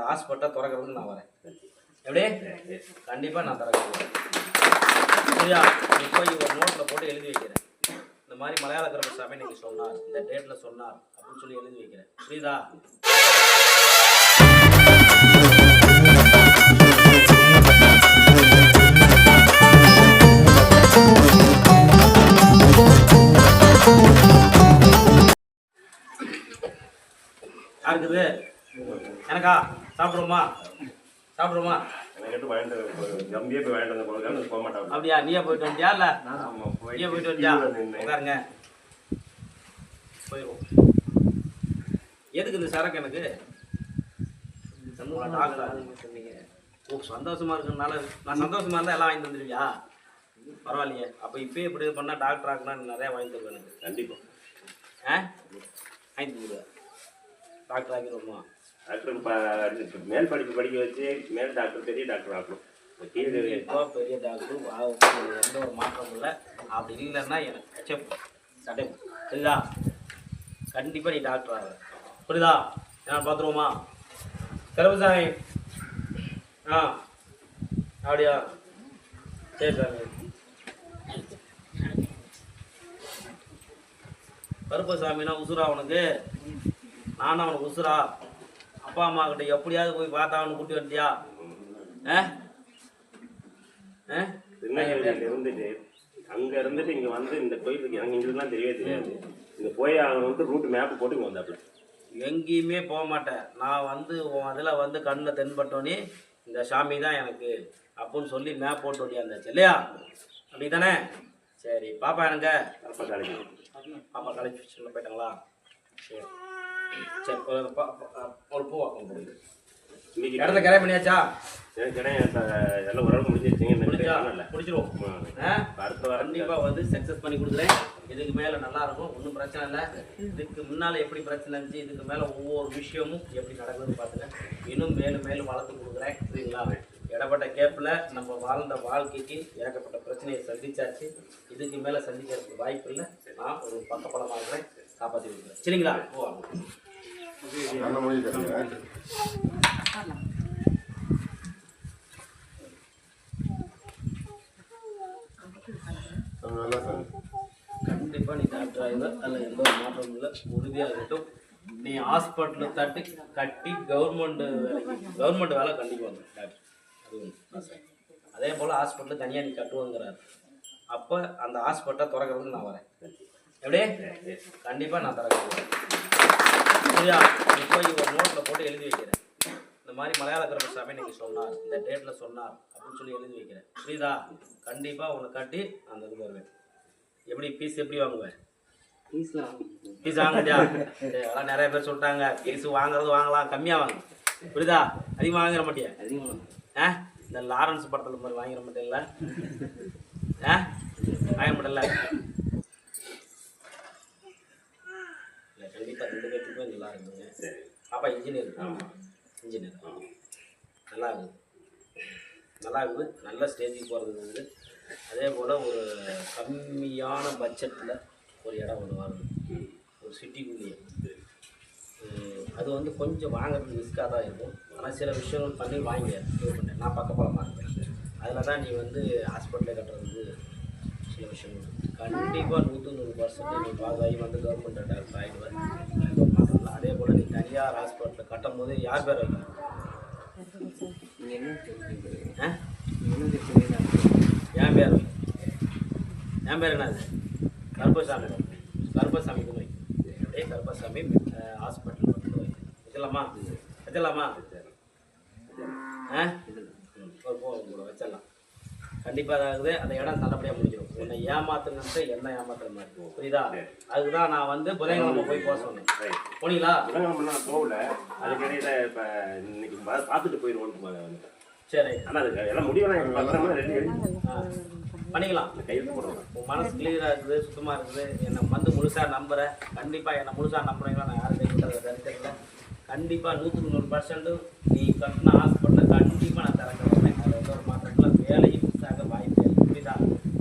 அந்த ஹாஸ்பிட்டலை திறக்கிறதுக்கு நான் வரேன். எப்படி? கண்டிப்பாக நான் திறக்கிறேன் சரியா? நீ போய் ஒரு நோட்டில் போட்டு எழுதி வைக்கிறேன். இந்த மாதிரி மலையாள கருப்பசாமி நீங்கள் சொன்னார். இந்த டேட்டில் சொன்னார். அப்படின்னு சொல்லி எழுதி வைக்கிறேன். புரியுதா? யாருக்குது எனக்கா? எனக்கு வாங்கிட்டு தம்பியே போய் வாங்கிட்டு வந்த போக மாட்டாங்க. அப்படியா? நீயே போயிட்டு வந்தியா? இல்லை? ஆமா நீயே போயிட்டு வந்தியா. உட்காருங்க. போயிடுவோம் எதுக்கு இந்த சரக்கு எனக்கு? சொன்னீங்க. ஓ சந்தோஷமா இருக்கனால நான் சந்தோஷமா இருந்தா எல்லாம் வாங்கி தந்துருவியா பரவாயில்லையே. அப்போ இப்பயே இப்படி பண்ணா டாக்டர் ஆகுனா நிறைய வாங்கி தருவேன் எனக்கு. கண்டிப்பா. ஆ? வாங்கி தந்துருவேன் டாக்டர் ஆக்கிடுவோமா? டாக்டர் ப- மேல் படிப்பு படிக்க வச்சு மேல் டாக்டர் பெரிய டாக்டர் ஆகணும் இப்ப பெரிய டாக்டர் எந்த ஒரு மாற்றமும் இல்லை. அப்படி இல்லைன்னா எனக்கு கச்சப் சட்டை புரியுதா கண்டிப்பாக நீ டாக்டர் ஆக. புரியுதா? நான் பார்த்துருவோமா கருப்புசாமி ஆ அப்படியா? சரி சாமி. கருப்பசாமினா உசுரா அவனுக்கு நானும் அவனுக்கு உசுரா? அப்பா அம்மா கிட்ட எப்படியாவது போய் பார்த்தா அவனை கூட்டி வந்துட்டியா? இருந்துட்டு அங்க இருந்துட்டு இங்க வந்து இந்த கோயிலுக்கு எனக்கு இங்கெல்லாம் தெரியவே தெரியாது. இங்க போய் அவன் வந்து ரூட் மேப் போட்டு இங்க வந்தாப்புல எங்கேயுமே போக மாட்டேன். நான் வந்து உன் அதில் வந்து கண்ணில் தென்பட்டோன்னே இந்த சாமி தான் எனக்கு. அப்படின்னு சொல்லி மேப் போட்டு ஓடியாந்தாச்சு இல்லையா? அப்படி தானே சரி பாப்பா எனக்கு அப்பா காலேஜ் பாப்பா காலேஜ் சொல்ல போயிட்டாங்களா சரி. சரி ஒரு பா- வாக்கம் போடுங்க இன்னைக்கு இடத்த கரை பண்ணியாச்சா? எல்லாம் ஓரளவு முடிஞ்சிருச்சுங்க முடிச்சிருவோம் அடுத்த வாரம் வந்து சக்சஸ் பண்ணி கொடுக்குறேன். இதுக்கு மேல நல்லா இருக்கும் ஒன்றும் பிரச்சனை இல்லை. இதுக்கு முன்னால எப்படி பிரச்சனை இருந்துச்சு இதுக்கு மேல ஒவ்வொரு விஷயமும் எப்படி நடக்குதுன்னு பார்த்துங்க இன்னும் மேலும் மேலும் வளர்த்து கொடுக்குறேன் சரிங்களா இடப்பட்ட கேப்பில் நம்ம வாழ்ந்த வாழ்க்கைக்கு ஏகப்பட்ட பிரச்சனையை சந்திச்சாச்சு. இதுக்கு மேலே சந்திக்கிறதுக்கு வாய்ப்பு இல்லை. நான் ஒரு பக்கபலமாக இருக்கிறேன் காப்பாற்றி கொடுக்குறேன் சரிங்களா? ஓ கண்டிப்பாக நீ டாக்டர் ஆகுது அதில் எந்த ஒரு மாற்றமும் இல்லை. உறுதியாக இருக்கட்டும். நீ ஹாஸ்பிட்டலில் தட்டி கட்டி கவர்மெண்ட் வேலைக்கு கவர்மெண்ட் வேலை கண்டிப்பாக வந்து டாக்டர் அது ஒன்று அதே போல் ஹாஸ்பிட்டலில் தனியாக நீ கட்டுவோங்கிறாரு. அப்போ அந்த ஹாஸ்பிட்டலை திறக்கிறதுக்கு நான் வரேன். எப்படி? கண்டிப்பாக நான் திறக்கிறேன் சரியா? போய் ஒரு நோட்டில் போட்டு எழுதி வைக்கிறேன். இந்த மாதிரி மலையாள கருப்பசாமி நீங்கள் சொன்னார் இந்த டேட்டில் சொன்னார் அப்படின்னு சொல்லி எழுதி வைக்கிறேன். புரியுதா? கண்டிப்பாக உன்னை கட்டி அந்த இது வருவேன் எப்படி? பீஸ் எப்படி வாங்குவேன் பீஸ் வாங்கிட்டியா சரி, அதெல்லாம் நிறைய பேர் சொல்லிட்டாங்க. பீஸ் வாங்குறது வாங்கலாம் கம்மியாக வாங்க. புரியுதா? அதிகமாக வாங்கிட மாட்டியா? ஆ? இந்த லாரன்ஸ் படத்தில் மாதிரி வாங்கிட மாட்டேன்ல ஆ? வாங்க மாட்டேன்ல இல்லை கண்டிப்பாக ரெண்டு பேர்த்துக்குமே நல்லா இருக்குங்க பாப்பா இன்ஜினியர் இன்ஜினியர் நல்லா இருக்குது நல்லா இருக்குது நல்ல ஸ்டேஜுக்கு போகிறது வந்து. அதே போல் ஒரு கம்மியான பட்ஜெட்டில் ஒரு இடம் ஒன்று வாங்கணும் ஒரு சிட்டிக்குள்ளேயே அது வந்து கொஞ்சம் வாங்குறது ரிஸ்க்காக தான் இருக்கும். ஆனால் சில விஷயங்கள் பண்ணி வாங்கி இது பண்ணேன் நான் பக்கபலமாக இருப்பேன் அதில் தான் நீ வந்து ஹாஸ்பிட்டலே கட்டுறது சில விஷயங்கள். கண்டிப்பாக நூற்று நூறு பர்சன்ட் நீ பாஸ் ஆகி வந்து கவர்மெண்ட் டாக்டர் ஆகிடுவேன் எந்த ஒரு மாற்றம் இல்லை. அதே போல் நீ தனியார் ஹாஸ்பிட்டலில் கட்டும் போது யார் பேர் வைக்கணும்? என் பேர் என் பேர் என்னது கருப்பசாமி. கருப்பசாமி குமரி. அப்படியே கருப்பசாமி ஹாஸ்பிட்டல் வந்து வை. வச்சிடலாமா வச்சிடலாமா ஆ? ஒரு போகும் கூட வச்சிடலாம். கண்டிப்பாக அதாவது அந்த இடம் நல்லபடியாக முடிஞ்சிடும் உன்னை ஏமாத்துனது என்ன ஏமாத்துற மாதிரி. புரியுதா? அதுக்கு தான் நான் வந்து புதன்கிழமை போய் போக சொன்னேன். போனீங்களா? புதன்கிழமை நான் போகல. அதுக்கிடையில இப்போ இன்னைக்கு பார்த்துட்டு வந்துட்டேன். சரி. ஆனால் அதுக்கு எல்லாம் முடிவெல்லாம் பத்திரமா ரெடி பண்ணிக்கலாம். போடுறேன் உன் மனசு கிளியராக இருக்குது சுத்தமாக இருக்குது. என்னை வந்து முழுசாக நம்புகிறேன் கண்டிப்பாக என்னை முழுசாக நம்புறீங்களா? நான் யாரும் கைவிட்டதை தெரிஞ்சிடல கண்டிப்பாக நூற்றுக்கு நூறு பர்சன்ட் நீ கட்டின ஹாஸ்பிட்டலில் கண்டிப்பாக நான் திறக்க வரேன் அது வந்து ஒரு மாற்றத்தில் வேலையும் that.